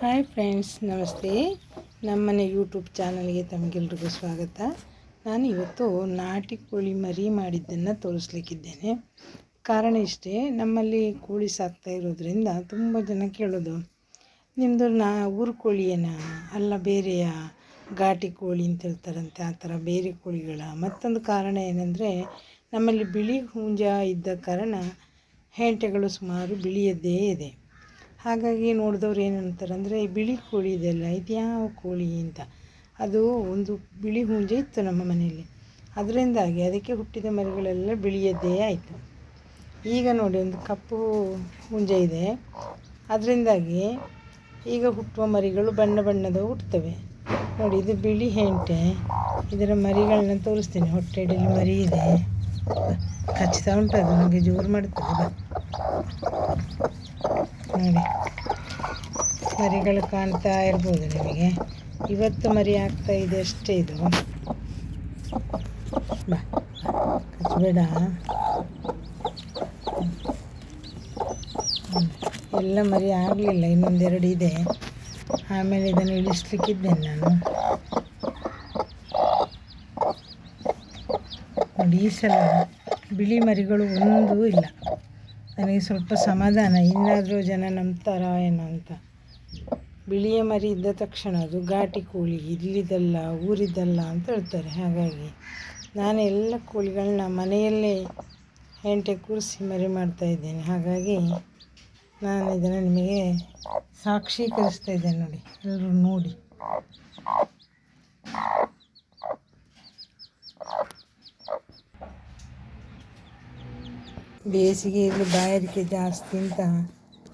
Hi friends, ನಮಸ್ತೆ. ನಮ್ಮನೆ YouTube ಚಾನಲ್ಗೆ ತಮಗೆಲ್ರಿಗೂ ಸ್ವಾಗತ. ನಾನು ಇವತ್ತು ನಾಟಿ ಕೋಳಿ ಮರಿ ಮಾಡಿದ್ದನ್ನು ತೋರಿಸ್ಲಿಕ್ಕಿದ್ದೇನೆ. ಕಾರಣ ಇಷ್ಟೇ, ನಮ್ಮಲ್ಲಿ ಕೋಳಿ ಸಾಕ್ತಾ ಇರೋದ್ರಿಂದ ತುಂಬ ಜನ ಕೇಳೋದು ನಿಮ್ಮದು ನಾ ಊರು ಕೋಳಿಯೇನಾ? ಅಲ್ಲ ಬೇರೆಯ ಘಾಟಿ ಕೋಳಿ ಅಂತ ಹೇಳ್ತಾರಂತೆ, ಆ ಥರ ಬೇರೆ ಕೋಳಿಗಳ. ಮತ್ತೊಂದು ಕಾರಣ ಏನಂದರೆ, ನಮ್ಮಲ್ಲಿ ಬಿಳಿ ಹುಂಜ ಇದ್ದ ಕಾರಣ, ಹೆಂಟೆಗಳು ಸುಮಾರು ಬಿಳಿಯದ್ದೇ ಇದೆ. ಹಾಗಾಗಿ ನೋಡಿದವ್ರು ಏನಂತಾರೆ ಅಂದರೆ, ಈ ಬಿಳಿ ಕೋಳಿ ಇದೆಯಲ್ಲ ಇದು ಯಾವ ಕೋಳಿ ಅಂತ. ಅದು ಒಂದು ಬಿಳಿ ಹುಂಜ ಇತ್ತು ನಮ್ಮ ಮನೆಯಲ್ಲಿ. ಅದರಿಂದಾಗಿ ಅದಕ್ಕೆ ಹುಟ್ಟಿದ ಮರಿಗಳೆಲ್ಲ ಬಿಳಿಯದ್ದೇ ಆಯಿತು. ಈಗ ನೋಡಿ, ಒಂದು ಕಪ್ಪು ಹುಂಜ ಇದೆ. ಅದರಿಂದಾಗಿ ಈಗ ಹುಟ್ಟುವ ಮರಿಗಳು ಬಣ್ಣ ಬಣ್ಣದ ಹುಟ್ಟುತ್ತವೆ. ನೋಡಿ, ಇದು ಬಿಳಿ ಹೆಂಟೆ. ಇದರ ಮರಿಗಳನ್ನ ತೋರಿಸ್ತೀನಿ. ಹೊಟ್ಟೆಯಲ್ಲಿ ಮರಿ ಇದೆ. ಕಚ್ಚುತ್ತಾ ಉಂಟು ಅದು. ನನಗೆ ಜೋರು ಮಾಡ್ತದೆ ನೋಡಿ. ಮರಿಗಳು ಕಾಣ್ತಾ ಇರ್ಬೋದು ನಿಮಗೆ. ಇವತ್ತು ಮರಿ ಆಗ್ತಾ ಇದೆ ಅಷ್ಟೇ ಇದು. ಬಾ ಎಲ್ಲ ಮರಿ ಆಗಲಿಲ್ಲ ಇನ್ನೊಂದೆರಡು ಇದೆ. ಆಮೇಲೆ ಇದನ್ನು ಇಳಿಸ್ಲಿಕ್ಕಿದ್ದೇನೆ ನಾನು. ನೋಡಿ, ಈ ಸಲ ಬಿಳಿ ಮರಿಗಳು ಒಂದೂ ಇಲ್ಲ. ನನಗೆ ಸ್ವಲ್ಪ ಸಮಾಧಾನ. ಇನ್ನಾದರೂ ಜನ ನಂಬ್ತಾರ ಏನೋ ಅಂತ. ಬಿಳಿಯ ಮರಿ ಇದ್ದ ತಕ್ಷಣ ಅದು ಘಾಟಿ ಕೋಳಿ ಇಲ್ಲಿದಲ್ಲ ಊರಿದ್ದಲ್ಲ ಅಂತ ಹೇಳ್ತಾರೆ. ಹಾಗಾಗಿ ನಾನು ಎಲ್ಲ ಕೋಳಿಗಳನ್ನ ಮನೆಯಲ್ಲೇ ಹೆಂಟೆ ಕೂರಿಸಿ ಮರಿ ಮಾಡ್ತಾ ಇದ್ದೇನೆ. ಹಾಗಾಗಿ ನಾನು ಇದನ್ನು ನಿಮಗೆ ಸಾಕ್ಷೀಕರಿಸ್ತಾ ಇದ್ದೇನೆ ನೋಡಿ. ಎಲ್ಲರೂ ನೋಡಿ. ಬೇಸಿಗೆಯಲ್ಲಿ ಬಾಯಾರಿಕೆ ಜಾಸ್ತಿ ಅಂತ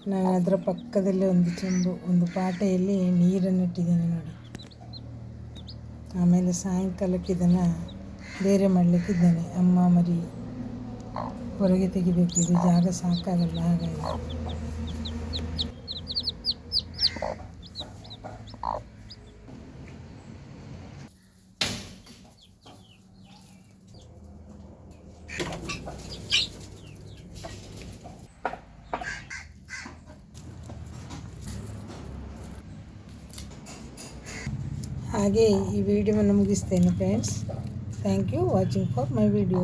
ನಾನು ಅದರ ಪಕ್ಕದಲ್ಲೇ ಒಂದು ಚೆಂಬು, ಒಂದು ಪಾಟೆಯಲ್ಲಿ ನೀರನ್ನು ಇಟ್ಟಿದ್ದೇನೆ ನೋಡಿ. ಆಮೇಲೆ ಸಾಯಂಕಾಲಕ್ಕೆ ಇದನ್ನು ಬೇರೆ ಮಾಡಲಿಕ್ಕಿದ್ದೇನೆ ಅಮ್ಮ ಮರಿ ಹೊರಗೆ ತೆಗಿಬೇಕು. ಇದು ಜಾಗ ಸಾಕಾಗಲ್ಲ ಹಾಗಾಗಿ. ఇలాగే ఈ వీడియోను ముగిస్తాను friends thank you watching for my video